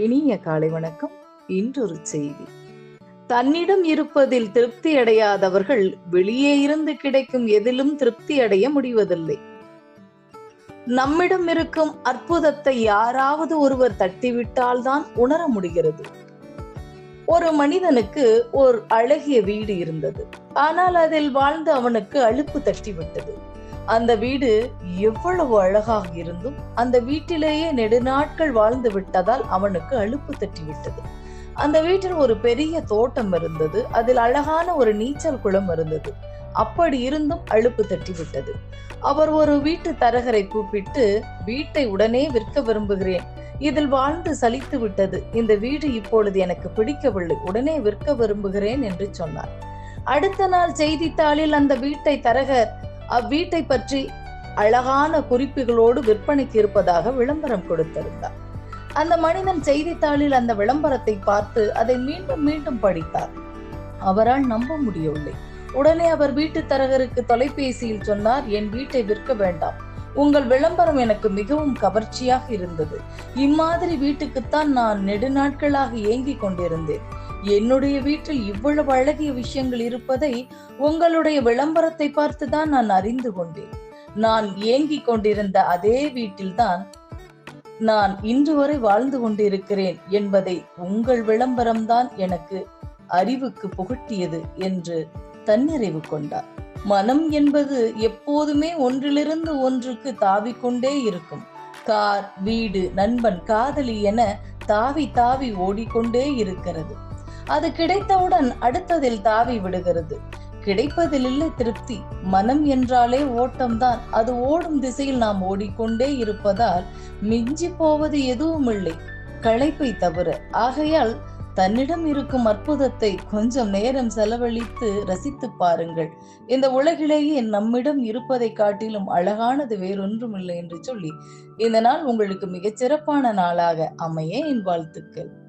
இனிய காலை வணக்கம். இன்றொரு செய்தி. தன்னிடம் இருப்பதில் திருப்தி அடையாதவர்கள் வெளியே இருந்து கிடைக்கும் எதிலும் திருப்தி அடைய முடிவதில்லை. நம்மிடம் இருக்கும் அற்புதத்தை யாராவது ஒருவர் தட்டிவிட்டால்தான் உணர முடிகிறது. ஒரு மனிதனுக்கு ஒரு அழகிய வீடு இருந்தது. ஆனால் அதில் வாழ்ந்து அவனுக்கு அழுப்பு தட்டிவிட்டது. அந்த வீடு எவ்வளவு அழகாக இருந்தும் அந்த வீட்டிலேயே நெடுநாட்கள் வாழ்ந்து விட்டதால் அவனுக்கு அலுப்பு தட்டிவிட்டது. அந்த வீட்டில் ஒரு பெரிய தோட்டம் இருந்தது. அதில் அழகான ஒரு நீச்சல் குளம் இருந்தது. அப்படி இருந்தும் அலுப்பு தட்டிவிட்டது. அவர் ஒரு வீட்டு தரகரை கூப்பிட்டு வீட்டை உடனே விற்க விரும்புகிறேன். இதில் வாழ்ந்து சலித்து விட்டது. இந்த வீடு இப்பொழுது எனக்கு பிடிக்கவில்லை. உடனே விற்க விரும்புகிறேன் என்று சொன்னார். அடுத்த நாள் செய்தித்தாளில் அந்த வீட்டை தரகர் அவ்வீட்டை பற்றி அழகான குறிப்புகளோடு விற்பனைக்கு இருப்பதாக விளம்பரம் கொடுத்திருந்தார். அந்த மனிதன் செய்தித்தாளில் அந்த விளம்பரத்தை பார்த்து அதை மீண்டும் மீண்டும் படித்தார். அவரால் நம்ப முடியவில்லை. உடனே அவர் வீட்டு தரகருக்கு தொலைபேசியில் சொன்னார் என் வீட்டை விற்க வேண்டாம். உங்கள் விளம்பரம் எனக்கு மிகவும் கவர்ச்சியாக இருந்தது. இம்மாதிரி வீட்டுக்குத்தான் நான் நெடுநாட்களாக ஏங்கிக் கொண்டிருந்தேன். என்னுடைய வீட்டில் இவ்வளவு அழகிய விஷயங்கள் இருப்பதை உங்களுடைய விளம்பரத்தை பார்த்துதான் நான் அறிந்து கொண்டேன். நான் ஏங்கிக் கொண்டிருந்த அதே வீட்டில்தான் நான் இன்று வரை வாழ்ந்து கொண்டிருக்கிறேன் என்பதை உங்கள் விளம்பரம்தான் எனக்கு அறிவுக்கு புகட்டியது என்று தன்னிறைவு கொண்டார். மனம் என்பது எப்போதுமே ஒன்றிலிருந்து ஒன்றுக்கு தாவிக்கொண்டே இருக்கும். கார் வீடு நண்பன் காதலி என தாவி தாவி ஓடிக்கொண்டே இருக்கிறது. அது கிடைத்தவுடன் அடுத்ததில் தாவி விடுகிறது. கிடைப்பதில் இல்லை திருப்தி. மனம் என்றாலே ஓட்டம்தான். அது ஓடும் திசையில் நாம் ஓடிக்கொண்டே இருப்பதால் மிஞ்சி போவது எதுவும் இல்லை களைப்பை தவிர. ஆகையால் தன்னிடம் இருக்கும் அற்புதத்தை கொஞ்சம் நேரம் செலவழித்து ரசித்து பாருங்கள். இந்த உலகிலேயே நம்மிடம் இருப்பதை காட்டிலும் அழகானது வேறொன்றும் இல்லை என்று சொல்லி இந்த நாள் உங்களுக்கு மிகச் சிறப்பான நாளாக அமைய என் வாழ்த்துக்கள்.